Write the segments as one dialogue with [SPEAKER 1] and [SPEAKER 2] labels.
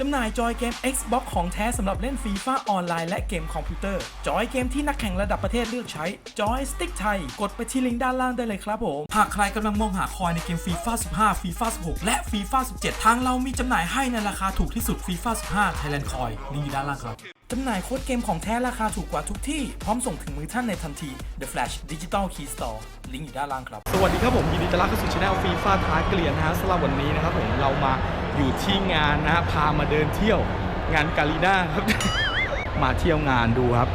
[SPEAKER 1] จำหน่ายจอยเกม Xbox ของแท้สำหรับเล่นฟีฟ่าออนไลน์และเกมคอมพิวเตอร์ จอยเกมที่นักแข่งระดับประเทศเลือกใช้ จอยสติ๊กไทย กดไปที่ลิงก์ด้านล่างได้เลยครับผม หากใครกำลังมองหาคอยในเกมฟีฟ่า15ฟีฟ่า16 และฟีฟ่า17 ทางเรามีจำหน่ายให้ในราคาถูกที่สุดฟีฟ่า15 Thailand Coin ลิงก์อยู่ด้านล่างครับจำหน่ายโค้ดเกมของแท้ราคาถูกกว่าทุกที่ พร้อมส่งถึงมือท่านในทันที The Flash Digital Key Store ลิงก์อยู่ด้านล่างครับ
[SPEAKER 2] สวัสดีครับผมยินดีต้อนรับเข้าสู่ช anel ฟีฟ่าท้าเกลียนนะฮะสำหรับวันนี้นะครับผมเรามา อยู่ที่งานนะฮะพามาเดินเที่ยวงานกาลีน่าครับ มาเที่ยวงานดูครับ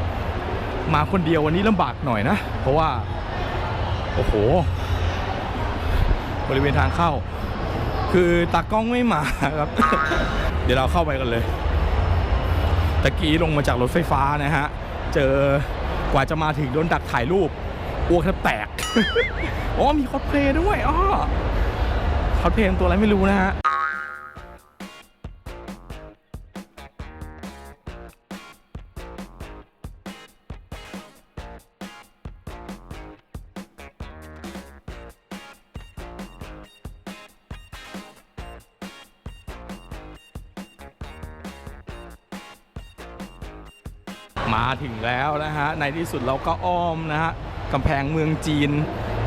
[SPEAKER 2] มาคนเดียววันนี้ลำบากหน่อยนะ เพราะว่า โอ้โห บริเวณทางเข้า คือตากล้องไม่มาครับ เดี๋ยวเราเข้าไปกันเลยตะกี้ลงมาจากรถไฟฟ้านะฮะ เจอกว่าจะมาถึงโดนดักถ่ายรูปอ้วกแทบแตก อ๋อมีคอสเพลย์ด้วยอ๋อคอสเพลย์ตัวอะไรไม่รู้นะฮะ มาถึงแล้วนะฮะในที่สุดเราก็อ้อมนะฮะกำแพงเมืองจีน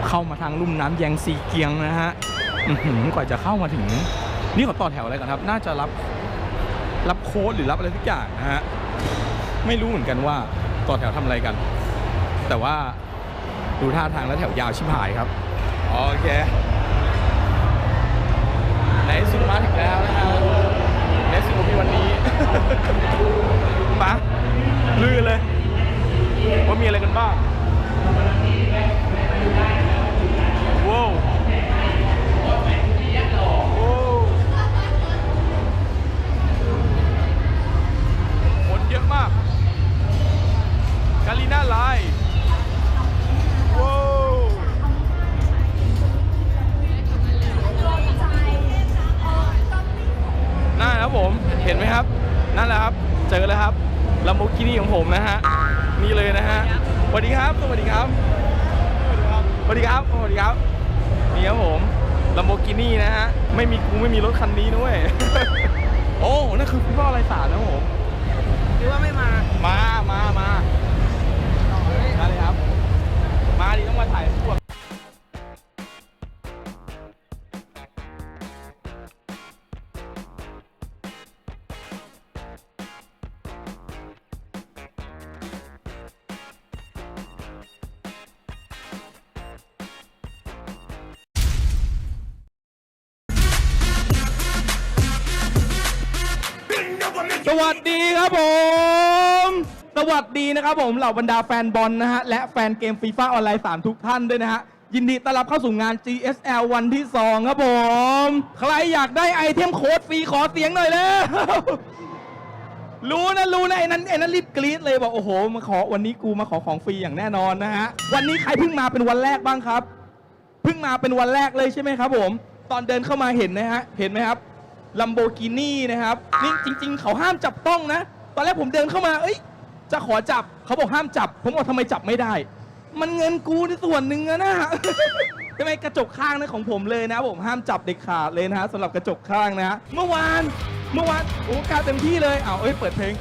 [SPEAKER 2] เข้ามาทางลุ่มน้ำแยงซีเกียงนะฮะอื้อหือกว่าจะเข้ามาถึง นี่ขาต่อแถวอะไรกันครับ น่าจะรับรับโค้ดหรือรับอะไรทุกอย่างนะฮะไม่รู้เหมือนกันว่าต่อแถวทำอะไรกัน แต่ว่าดูท่าทางแล้วแถวยาวชิบหายครับโอเคในสุดมาถึงแล้วนะฮะ ของผมนะฮะนี่เลยนะฮะสวัสดีครับสวัสดีครับสวัสดีครับสวัสดีครับนี่ครับผมลัมโบกินี่นะฮะไม่มีกูไม่มีรถคันนี้ด้วยโอ้นั่นคือพี่พ่ออะไรสารนะผม
[SPEAKER 3] หรือว่าไม่มา
[SPEAKER 2] มามามา สวัสดีครับผม สวัสดีนะครับผมเหล่าบรรดาแฟนบอลนะฮะ และแฟนเกมฟีฟ่าออนไลน์ 3 ทุกท่านด้วยนะฮะ ยินดีต้อนรับเข้าสู่งาน GSL วันที่ 2 ครับผม ใครอยากได้ไอเทมโค้ดฟรีขอเสียงหน่อยแล้ว รู้นะรู้นะไอ้นั้นไอ้นั้นรีบกรี๊ดเลยบอกโอ้โหมาขอวันนี้กูมาขอของฟรีอย่างแน่นอนนะฮะ วันนี้ใครเพิ่งมาเป็นวันแรกบ้างครับ เพิ่งมาเป็นวันแรกเลยใช่ไหมครับผม ตอนเดินเข้ามาเห็นนะฮะ เห็นไหมครับ ลัมโบกินี่นะครับนี่จริง ๆ เขาห้ามจับต้องนะ ตอนแรกผมเดินเข้ามา เอ้ย จะขอจับเขาบอกห้ามจับ ผมบอกทำไมจับไม่ได้ มันเงินกูในส่วนหนึ่งอะนะใช่ไมกระจกข้างนะของผมเลยนะผมห้ามจับเด็กขาดเลยนะฮะสำหรับกระจกข้างนะฮะเมื่อวานเมื่อวานโอ้กาเต็มที่เลยอ้าวเอ้ยเปิดเพลง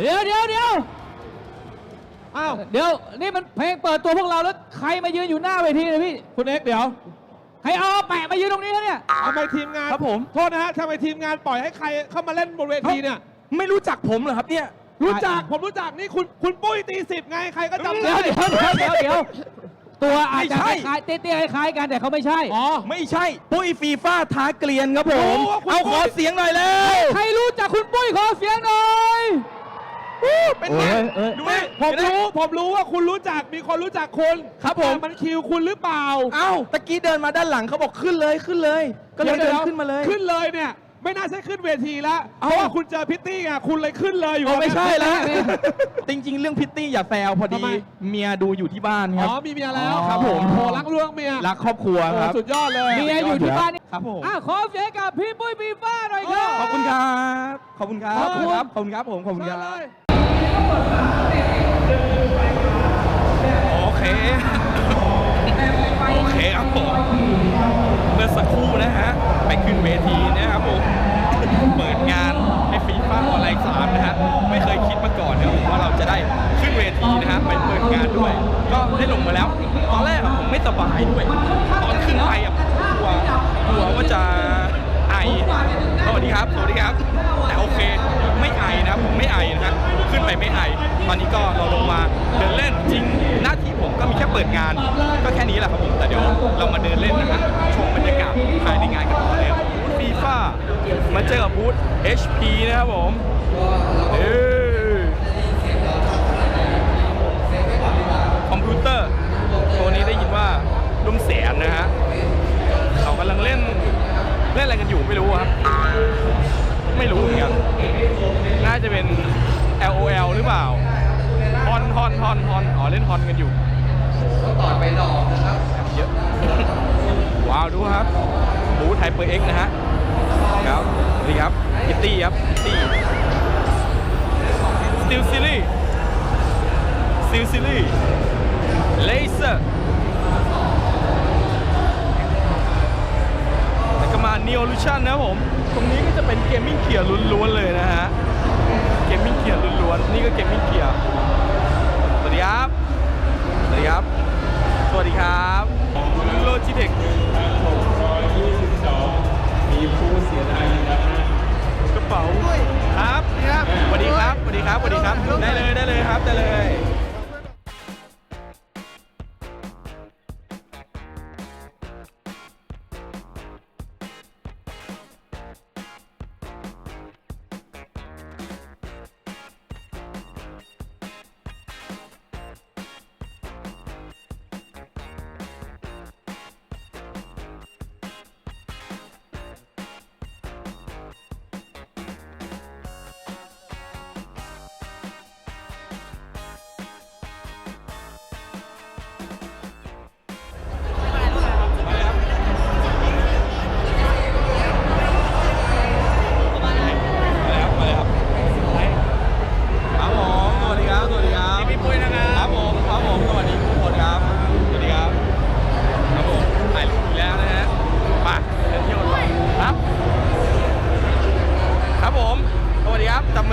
[SPEAKER 3] เดี๋ยวเดี๋ยวเดี๋ยวอ้าวเดี๋ยวนี่มันเพลงเปิดตัวพวกเราแล้วใครมายืนอยู่หน้าเวทีเลยพี่
[SPEAKER 2] คุณเอ็กซ์เดี๋ยว
[SPEAKER 3] ใครเอาแปะมายืนตรงนี้แล้วเนี่ย
[SPEAKER 4] ทำไมทีมงาน
[SPEAKER 2] ครับผม
[SPEAKER 4] โทษนะฮะทำไมทีมงานปล่อยให้ใครเข้ามาเล่นบนเวทีเนี่ย
[SPEAKER 2] ไม่รู้จักผมเหรอครับเนี่ย
[SPEAKER 4] รู้จักผมรู้จักนี่คุณคุณปุ้ยตีสิบไงใครก็จำ
[SPEAKER 3] เดี๋
[SPEAKER 4] ได้
[SPEAKER 3] ยวเดี๋ยวเดี๋ยวเดี๋ยวเดี๋ยวตัวอาจจะ
[SPEAKER 2] ไม่
[SPEAKER 3] ค
[SPEAKER 2] ใช่
[SPEAKER 3] ล้ายๆเตี้ยๆคล้ายๆกันแต่เขาไม่ใช่
[SPEAKER 4] อ๋อ
[SPEAKER 2] ไม่ใช่ปุ้ยฟีฟ่าท้าเกลียนครับผม
[SPEAKER 4] โอ้คุณ
[SPEAKER 2] เอา
[SPEAKER 4] ปุ้
[SPEAKER 2] ขอยเสียงหน่อยแล้ว
[SPEAKER 3] ใครรู้จักคุณปุ้ยขอเสียงหน่อย
[SPEAKER 2] เป็นไง
[SPEAKER 3] เอ้ยเอ้ย
[SPEAKER 2] ดูไหม
[SPEAKER 4] ผมรู้ผมรู้ว่าคุณรู้จักมีคนรู้จักคุณ
[SPEAKER 2] ครับผม
[SPEAKER 4] แต่มันคิวคุณหรือเปล่า
[SPEAKER 2] เอ้าตะกี้เดินมาด้านหลังเขาบอกขึ้นเลยขึ้นเลย ก็เลยเดินขึ้นมาเลย
[SPEAKER 4] ขึ้นเลยเนี่ย ไม่น่าใช่ขึ้นเวทีแล้วเพ
[SPEAKER 2] เอ้า
[SPEAKER 4] ราะว่าคุณเจอพิตตี้ไงคุณเลยขึ้นเลยอยู่
[SPEAKER 2] อ๋อไม่ใช่แล้ว
[SPEAKER 3] ไม่ไม่
[SPEAKER 2] จริง ๆ เรื่องพิตตี้อย่าแซวพอดี
[SPEAKER 4] ทำไม
[SPEAKER 2] เมียดูอยู่ที่บ้านค
[SPEAKER 4] อ๋
[SPEAKER 2] รับ
[SPEAKER 4] อมีเมียแล้ว
[SPEAKER 2] อ๋อ ครับผม
[SPEAKER 4] โอ้รักเรื่องเมีย
[SPEAKER 2] รักครอบครัว
[SPEAKER 4] โอ้
[SPEAKER 2] ครับ
[SPEAKER 4] สุดยอดเลย
[SPEAKER 3] เมียอยู่ที่บ้านนี่
[SPEAKER 2] ครับผม
[SPEAKER 3] อะขอเสียงกับพี่ปุ้ยปีฟ้าหน่อยครับ
[SPEAKER 2] ขอบคุณครับขอบคุณครับ
[SPEAKER 3] ขอบคุณ
[SPEAKER 2] ขอบคุณครับผมขอบคุณค
[SPEAKER 4] เชิ
[SPEAKER 2] รั
[SPEAKER 4] ญเล
[SPEAKER 2] บ
[SPEAKER 4] ย
[SPEAKER 2] โอเค โอเคครับผม เมื่อสักครู่นะฮะ ไปขึ้นเวทีนะครับผม เปิดงานให้ฟีฟ่าออนไลน์สามนะฮะ ไม่เคยคิดมาก่อนนะครับผมว่าเราจะได้ขึ้นเวทีนะฮะ ไปเปิดงานด้วย ก็ได้ลงมาแล้ว ตอนแรกผมไม่สบายด้วย ตอนขึ้นไปอะผมกลัวกลัวว่าจะไอสวัสดีครับ สวัสดีครับ ไม่ไอนะผมไม่ไอนะฮะขึ้นไปไม่ไอตอนนี้ก็เราลงมาเดินเล่นจริงหน้าที่ผมก็มีแค่เปิดงาน ก็แค่นี้แหละครับผมแต่เดี๋ยวเรามาเดินเล่นนะฮะชมบรรยากาศภายในงานกันต่อเลยครับฟีฟ่ามาเจอกับบูธ HP นะครับผมเออคอมพิวเตอร์ตัวนี้ได้ยินว่ารุ่มแสนนะฮะเขากำลังเล่นเล่นอะไรกันอยู่ไม่รู้ครับไม่รู้าจะเป็น LOL หรือเปล่าฮอนฮอนฮอนฮอนอ๋อเล่นฮอนกันอยู่ต่อไปดอกนะครับเยอะว้าวดูครับบูไทเปอร์เอ็กนะฮะครับสวัสดีครับกิตตี้ครับกิตตี้สติลซิลี่สติลซิลี่เลเซอร์แล้วก็มา n e o l u t i o n นะครับผม ตรงนี้ก็จะเป็นเกมมิ่งเกียร์ล้วนๆเลยนะฮะ เกมมิ่งเกียร์ล้วนๆ นี่ก็เกมมิ่งเกียร์ สวัสดีครับ สวัสดีครับ สวัสดีครับโลจิเทคมีผู้เสียดายกระเป๋าครับ ครับ สวัสดีครับ สวัสดีครับ สวัสดีครับ ได้เลย ได้เลยครับ ได้เลย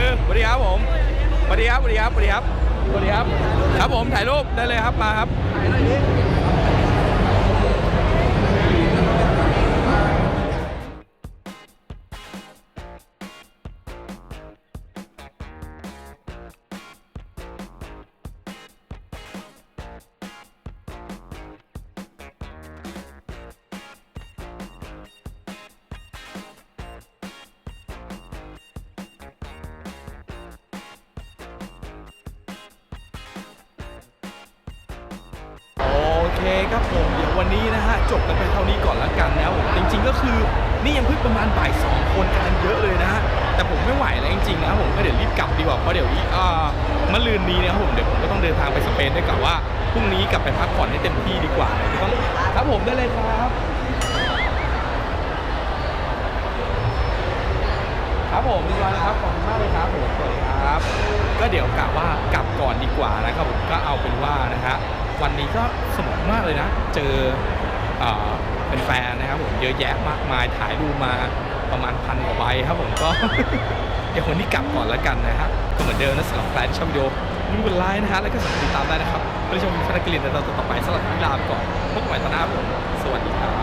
[SPEAKER 2] สดีครับจับมือสวัสดีครับผมสวัสดีครับสวัสดีครับสวัสดีครับสวัสดีครับ ครับผมถ่ายรูปได้เลยครับมาครับ ครับผมเดี๋ยววันนี้นะฮะจบกันไปเท่านี้ก่อนละกันนะผมจริง ๆ ก็คือนี่ยังเพิ่งประมาณบ่ายสองคนกันเยอะเลยนะฮะแต่ผมไม่ไหวแล้วจริงๆนะผมก็เดี๋ยวรีบกลับดีกว่าเพราะเดี๋ยวอีอ่ามะรืนนี้นะครับผมเดี๋ยวผมก็ต้องเดินทางไปสเปนด้วยกับว่าพรุ่งนี้กลับไปพักผ่อนให้เต็มที่ดีกว่าต้องครับผมได้เลยครับ ครับผมเรียบร้อยแล้วครับขอบคุณมากเลยครับผมสวัสดีครับ ก็เดี๋ยวกะว่ากลับก่อนดีกว่านะครับผมก็เอาเป็นว่านะฮะ วันนี้ก็สนุกมากเลยนะ เจอเอเป็นแฟนนะครับผมเยอะแยะมากมายถ่ายรูปมาประมาณพันกว่าใบครับผมก็เดี๋ยววันนี้กลับก่อนแล้วกันนะฮะก็เหมือนเดิมนะสำหรับแฟนที่ชอบวิดีโอลืมกดไลค์นะฮะแล้วก็สามารถติดตามได้นะครับเพื่อชมวิดีโอในตอนต่อไปสำหรับวันนี้ลาไปก่อนพบกันใหม่ตอนหน้าผมสวัสดีครับ